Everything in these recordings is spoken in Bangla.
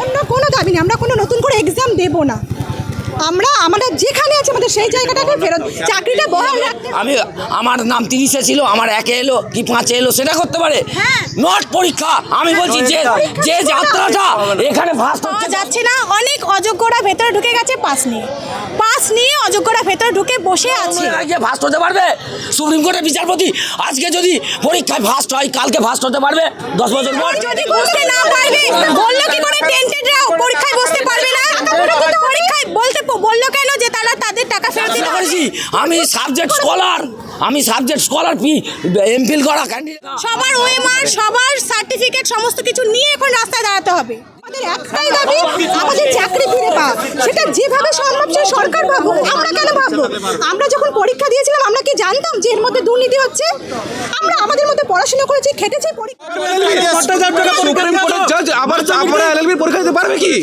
অন্য কোনো দাবি নেই আমরা কোনো নতুন করে এক্সাম দেব না। আমরা আমাদের যেখানে আছে আমাদের সেই জায়গাটাকে ফেরত চাকরিটা বহাল রাখতে আমি আমার নাম তিরিশে ছিল আমার একে এলো কি পাঁচে এলো সেটা করতে পারে। হ্যাঁ। নট পরীক্ষা। আমি বলছি যে যে যাত্রাটা এখানে ভাস পাওয়া যাচ্ছে না। অনেক অযোগ্যরা ভেতরে ঢুকে গেছে পাস নিয়ে। পাস নিয়ে অযোগ্যরা ভেতরে ঢুকে বসে আছে। গিয়ে ফার্স্ট হতে পারবে? সুপ্রিম কোর্টের বিচারপতি আজকে যদি পরীক্ষায় ফার্স্ট হয় কালকে ফার্স্ট হতে পারবে? দশ বছর পর। যদি বসতে না পারবে বলল কি করে? টেন্টেডরাও পরীক্ষায় বসতে পারবে না। পরীক্ষায় বলতে বলল কেন যে তারা তাদের টাকা ফেরত দিতে করেছি। আমি সাবজেক্ট স্কলার আমি সাবজেক্ট স্কলার পি এমফিল করা ক্যান্ডিডেট সবার ওএমআর সবার সার্টিফিকেট সমস্ত কিছু নিয়ে এখন রাস্তায় দাঁড়াতে হবে। আমাদের একটাই দাবি আমাদের চাকরি ফিরে পাওয়া। সেটা যেভাবে সম্ভব সে সরকার ভাবুক। আমরা কেন ভাববো? আমরা যখন পরীক্ষা দিয়েছিলাম আমরা কি জানতাম যে এর মধ্যে দুর্নীতি হচ্ছে? আমরা আমাদের মধ্যে পড়াশোনা করেছি খেটেছি পরীক্ষা সুপ্রিম কোর্টের জাজ আবার আমরা এলএলবি পরীক্ষা দিতে পারবে কি?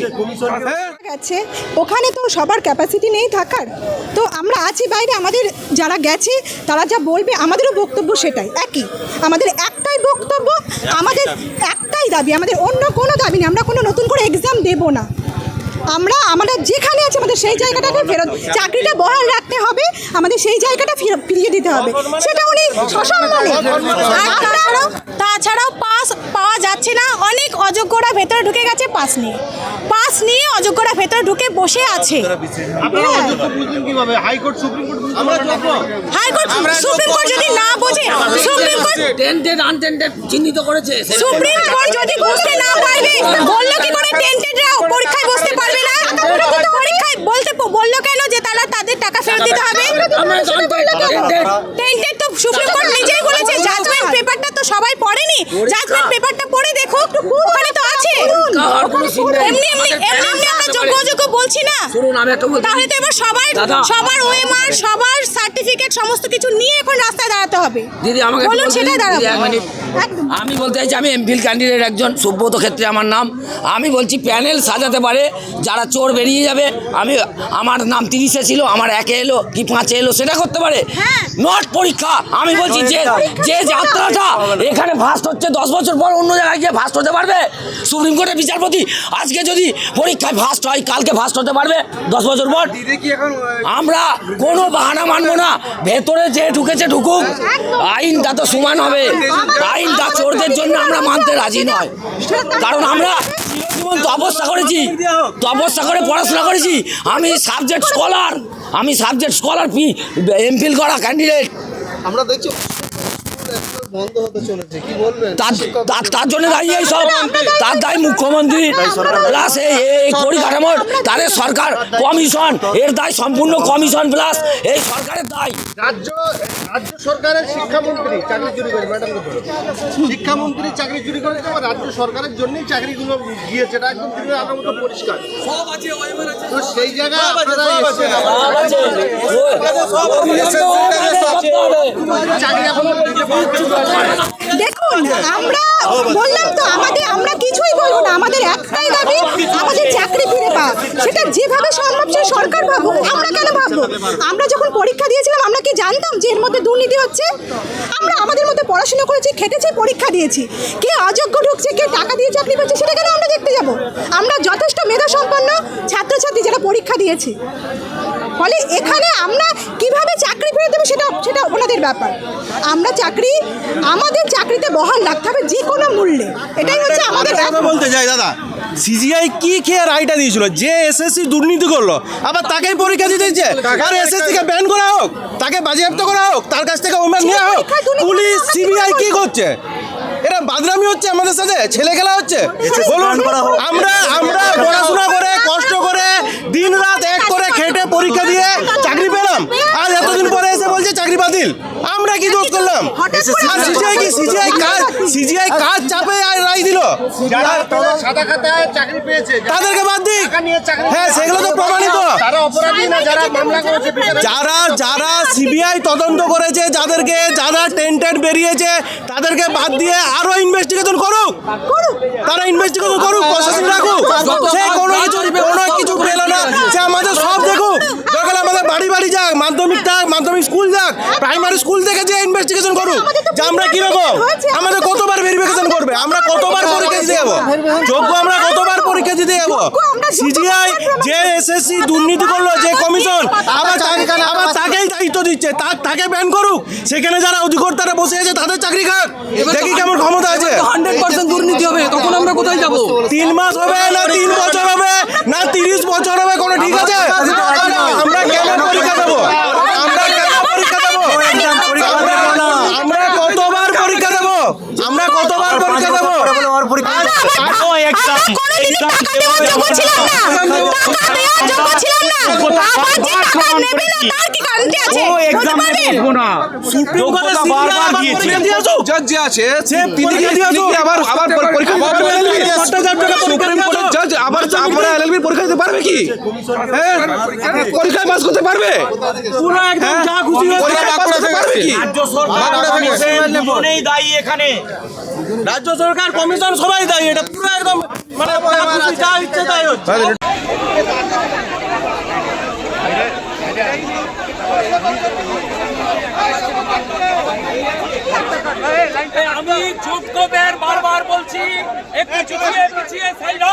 গেছে ওখানে তো সবার ক্যাপাসিটি নেই থাকার। তো আমরা আছি বাইরে, আমাদের যারা গেছে, তারা যা বলবে, আমাদেরও বক্তব্য সেটাই, একই। আমাদের একটাই বক্তব্য, আমাদের একটাই দাবি, আমাদের অন্য কোনো দাবি নেই, আমরা কোনো নতুন করে এক্সাম দেবো না। আমরা আমাদের যেখানে আছে আমাদের সেই জায়গাটাকে ফেরত, চাকরিটা বহাল রাখতে হবে, আমাদের সেই জায়গাটা ফির- ফিরিয়ে দিতে হবে। সেটা উনি সসম্মানে তাছাড়াও পাস পাওয়া যাচ্ছে না। অনেক অযোগ্যরা ভেতরে ঢুকে গেছে, পাস নিয়ে পাস নিয়ে অযোগ্যরা ভেতরে ঢুকে বসে আছে। High court, supreme court high court supreme court যদি না বোঝে সুপ্রিম কোর্ট টেন্টেড আনটেন্টেড চিহ্নিত করেছে। সুপ্রিম কোর্ট যদি বুঝতে না পারবে বলল কি করে টেন্টেডরাও পরীক্ষায় বসতে পারবে না? পরীক্ষায় বলতে বলল কেন যে তারা তাদের টাকা ফেরত দিতে হবে? টেন্টেড তো সুপ্রিম কোর্ট নিজেই বলেছে জাজমেন্ট পেপারটা তো সবাই পড়েনি। জাজমেন্ট পেপারটা পড়ে দেখো ওখানে তো আছে। এমনি এমনি এমনি এমনি আমরা যোগ্য অযোগ্য বলছি না? শুনুন আমি একটা বলছি। তাহলে তো এবার সবার সবার ওএমআর সবার সার্টিফিকেট সমস্ত কিছু নিয়ে এখন রাস্তায় দাঁড়াতে হবে। দিদি আমাকে বলুন সেটাই দাঁড়াবো। আমি বলতে চাইছি আমি এমফিল ক্যান্ডিডেট একজন সুব্রত ক্ষেত্রে আমার নাম। আমি বলছি প্যানেল সাজাতে পারে যারা চোর বেরিয়ে যাবে আমি আমার নাম তিরিশে ছিল আমার একে এলো কি পাঁচে এলো সেটা করতে পারে। হ্যাঁ। নট পরীক্ষা। আমি বলছি যে যে যাত্রাটা এখানে ফার্স্ট হচ্ছে দশ বছর পর অন্য জায়গায় গিয়ে ফার্স্ট হতে পারবে? সুপ্রিম কোর্টের বিচারপতি আজকে যদি পরীক্ষায় ফার্স্ট হয় কালকে ফার্স্ট হতে পারবে দশ বছর পর। দিদি কি এখন আমরা কোনো বাহানা মানবো না। ভেতরে যে ঢুকেছে ঢুকুক আইনটা তো সমান হবে। আইনটা চোরদের জন্য আমরা মানতে রাজি নয়। কারণ আমরা জীবন তপস্যা করেছি। তপস্যা করে পড়াশোনা করেছি। আমি সাবজেক্ট স্কলার। আমি সাবজেক্ট স্কলার পি এমফিল করা ক্যান্ডিডেট আমরা দেখছি। তার তার তার জন্য দাঁড়িয়ে সব। তার দায় মুখ্যমন্ত্রী। প্লাস এই পরিকাঠামোর তাদের সরকার কমিশন এর দায় সম্পূর্ণ কমিশন প্লাস এই সরকারের দায়। রাজ্য রাজ্য সরকারের শিক্ষামন্ত্রী চাকরি চুরি করে ম্যাডাম শিক্ষামন্ত্রী চাকরি চুরি করেছে রাজ্য সরকারের জন্যই চাকরিগুলো গিয়েছে এটা একদম তিনি আপনার মতো পরিষ্কার তো সেই জায়গায় আপনারা চাকরি এখন। দেখুন, আমরা বললাম তো আমাদের, আমরা কিছুই বলব না। আমাদের একটাই দাবি, আমাদের চাকরি ফিরে পাওয়া। সেটা যেভাবে সম্ভব, সে সরকার ভাবুক। আমরা কেন ভাববো? আমরা যখন পরীক্ষা দিয়েছিলাম, আমরা কি জানতাম যে এর মধ্যে দুর্নীতি হচ্ছে? আমরা আমাদের মধ্যে পড়াশোনা করেছি, খেটেছি, পরীক্ষা দিয়েছি। কে অযোগ্য ঢুকছে, কে টাকা দিয়ে চাকরি পাচ্ছে সেটা কেন আমরা দেখতে যাব? আমরা যথেষ্ট মেধা সম্পন্ন ছাত্রছাত্রী যারা পরীক্ষা দিয়েছি। ফলে এখানে আমরা কীভাবে চাকরি ফেরত দেবো সেটা সেটা ওনাদের ব্যাপার। আমরা চাকরি আমাদের চাকরিতে বহাল রাখতে হবে যে কোনো মূল্যে। এটাই হচ্ছে আমাদের বলতে চাই দাদা। সিজিআই কি খেয়ে রায়টা দিয়েছিল? যে এসএসসি দুর্নীতি করল আবার তাকেই পরীক্ষা দিতে দিচ্ছে। আর এসএসসি কে ব্যান করা হোক তাকে বাজেয়াপ্ত করা হোক তার কাছ থেকে ওমেন নেওয়া হোক পুলিশ সিবিআই কি করছে? এরা বাদরামি হচ্ছে আমাদের সাথে ছেলে খেলা হচ্ছে। বলুন আমরা আমরা পড়াশোনা করে কষ্ট করে দিন রাত এক করে খেটে পরীক্ষা দিয়ে চাকরি পেলাম। আর এতদিন পরে এসে বলছে চাকরি বাতিল। আমরা কি দোষ করলাম? আর সিজিআই কি? সিজিআই কাজ সিজিআই কাজ চাপে আর রায় দিল? যারা যারা সাদা খাতায় চাকরি পেয়েছে তাদেরকে বাদ দিক। টাকা নিয়ে চাকরি হ্যাঁ সেগুলো তো প্রমাণিত। তারা অপরাধী না যারা মামলা করেছে যারা যারা সিবিআই তদন্ত করেছে যাদেরকে যারা টেন্টেড বেরিয়েছে তাদেরকে বাদ দিয়ে আরও ইনভেস্টিগেশন করুক। তারা ইনভেস্টিগেশন করুক প্রশাসন রাখুক। সে কোনো কিছু কোনো কিছু পেল না। সে আমাদের সব দেখুক। বাড়ি বাড়ি যাক মাধ্যমিক যাক মাধ্যমিক স্কুল যাক প্রাইমারি স্কুল থেকে যে ইনভেস্টিগেশন করুক যে আমরা কীরকম আমাদের কতবার ভেরিফিকেশন করবে? আমরা কতবার পরীক্ষা দিতে যাব? যোগ্য আমরা কতবার পরীক্ষা দিতে যাব? সিজিআই যে এসএসসি দুর্নীতি করল যে কমিশন আবার তাকে আবার তাকেই দায়িত্ব দিচ্ছে। তার তাকে ব্যান করুক। সেখানে যারা অধিকর্তারা বসে আছে তাদের চাকরি খাক। দেখি কেমন ক্ষমতা আছে। হান্ড্রেড পার্সেন্ট দুর্নীতি হবে। তখন আমরা কোথায় যাব? তিন মাস হবে না তিন বছর হবে? না তিরিশ বছর হবে? কোনো ঠিক আছে আমরা কেন পরীক্ষা দেবো আমরা কেন পরীক্ষা দেবো আমরা- আমরা কতবার পরীক্ষা দেবো আমরা কতবার পরীক্ষা দেবো কোনোদিনই টাকা দেওয়ার যোগ্য ছিলাম না। টাকা দেওয়ার যোগ্য ছিলাম না। আবার যে টাকা নেবে না তার কি গ্যারান্টি আছে? বলতে পারবেন? সুপ্রিম কোর্টে বারবার দিয়েছে। জজ যে আছে সে পরীক্ষা দিয়ে আবার আবার পরীক্ষা দিতে পারবে ভট্টাচার্যকে পরীক্ষা সুপ্রিম কোর্টের জজ আবার আমরা এলএলবি পরীক্ষা দিতে পারবে কি? হ্যাঁ পরীক্ষায় পাস করতে পারবে? পুরো একদম যা খুশি হয়েছে পরীক্ষায় পাস করতে পারবে কি? রাজ্য সরকার কমিশন সবাই দায়ী এটা পুরো একদম মানে যা ইচ্ছে তাই হচ্ছে। আমি যোগ্যদের বারবার বলছি একটু পিছিয়ে পিছিয়ে সাইড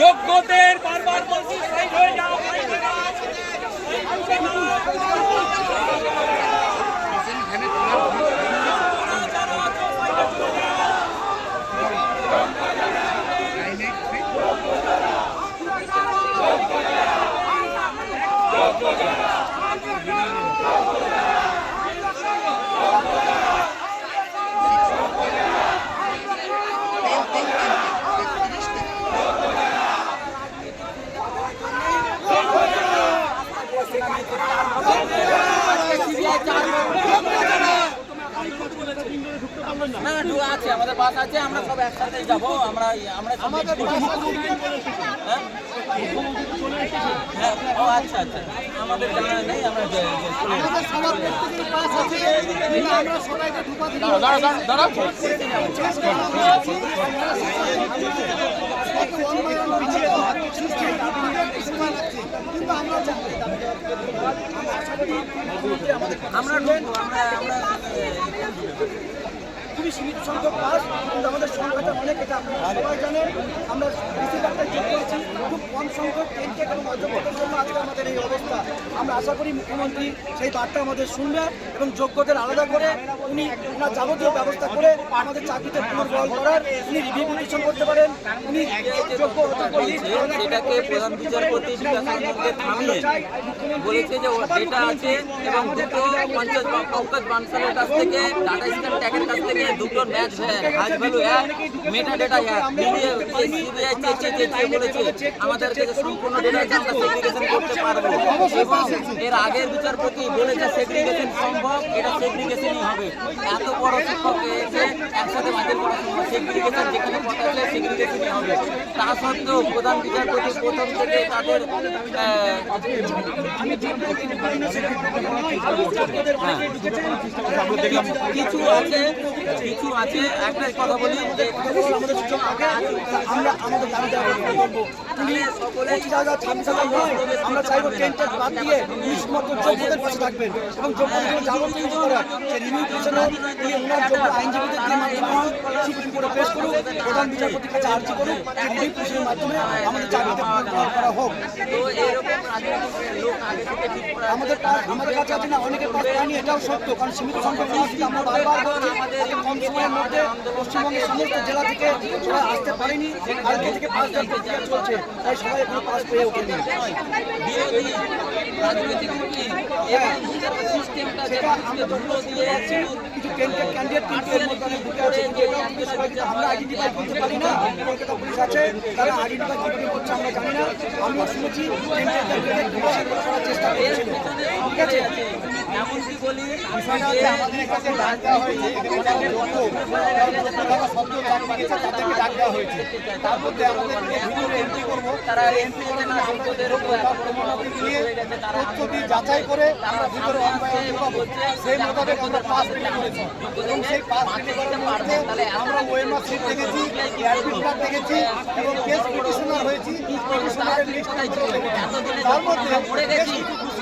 যোগ্যদের বারবার বলছি সাইড হয়ে যাও side হয়ে যাও। side হয়ে যাও। না না ডুয়া আছে আমাদের বাস আছে আমরা সব একসাথে যাব। আমরা আমরা সব হ্যাঁ? হ্যাঁ ও আচ্ছা আচ্ছা। আমাদের জানা নেই আমরা যে চলে যাব। আমরা আমরা আমরা খুবই সীমিত সংখ্যক বাস কিন্তু আমাদের সংখ্যাটা অনেক এটা সবাই জানেন। আমরা বেশিরভাগটা যুক্ত আছি খুব কম সংখ্যক ট্রেনকে এবং অযোগ্যতার জন্য আজকে আমাদের এই অবস্থা। আমরা আশা করি মুখ্যমন্ত্রী সেই বার্তা আমাদের শুনবেন এবং যোগ্যদের আলাদা করে উনি ওনার যাবতীয় ব্যবস্থা করে আমাদের চাকরিতে পুনর্বহাল করার উনি রিভিউ পিটিশন করতে পারেন। উনি যোগ্য সেটাকে প্রধান বিচারপতি থামিয়ে বলেছে যে যেটা আছে এবং দুটো পঞ্চায়েত পঙ্কজ বানসালের কাছ থেকে টাটা স্ক্যান ট্যাগের কাছ থেকে দুটো ম্যাচ হাজ ভ্যালু এক মেটা ডেটা এক মিলিয়ে সিবিআই চেঁচিয়ে চেঁচিয়ে বলেছে আমাদেরকে যে সম্পূর্ণ ডেটা আমরা সেগ্রিগেশন করতে পারব। এবং এর আগের বিচারপতি বলেছে সেগ্রিগেশন সম্ভব এটা সেগ্রিগেশনই হবে। এত বড় শিক্ষক এসে একসাথে বাতিল করা সেগ্রিগেশন যেখানে কথা সেগ্রিগেশনই হবে। তা সত্ত্বেও প্রধান বিচারপতি প্রথম থেকে তাদের আহ, কিছু আছে কিছু আছে একটা কথা বলি যে আমাদের সুযোগ আগে আমরা আমাদের দাবি দেওয়া করব। তাহলে সকলে পঁচিশ হাজার ছাব্বিশ হাজার নয় আমরা চাইব টেনটা বাদ দিয়ে শুধুমাত্র যোগ্যদের পাশে থাকবেন এবং যোগ্যদের যাবতীয় কিছু করার। রিভিউ পিছনে যোগ্য আইনজীবীদের দিয়ে মাধ্যমে হোক সুপ্রিম কোর্টে পেশ করুক প্রধান বিচারপতির কাছে আর্জি করুক রিভিউ পিছনের মাধ্যমে আমাদের চাকরিতে পুনর্বহাল করা হোক। আমাদের কাজ আমাদের কাছে আছে না অনেকের পায়নি এটাও সত্য কারণ সীমিত সংখ্যক আমরা বারবার বলছি যে কম সময়ের মধ্যে পশ্চিমবঙ্গের সমস্ত জেলা থেকে সবাই আসতে পারেনি কালকে থেকে পাঁচ জন প্রক্রিয়া চলছে, তাই সবাই এখনও পাস পেয়ে ওঠেনি। আমরা পারি না জানি না, আমিও শুনেছি চেষ্টা ঠিক আছে? এমনকি বলি তারা এন্ট্রি এমপি না উপর দিয়ে যাচাই করে আমরা ভিতরে সেই মোতাবেক আমরা পাস প্রিন্ট করেছি এবং সেই পাস প্রিন্ট করার মধ্যে আমরা ওএমআর সিট দেখেছি দেখেছি এবং কেস পিটিশনার হয়েছি পিটিশনারের লিস্ট তার মধ্যে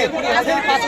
এর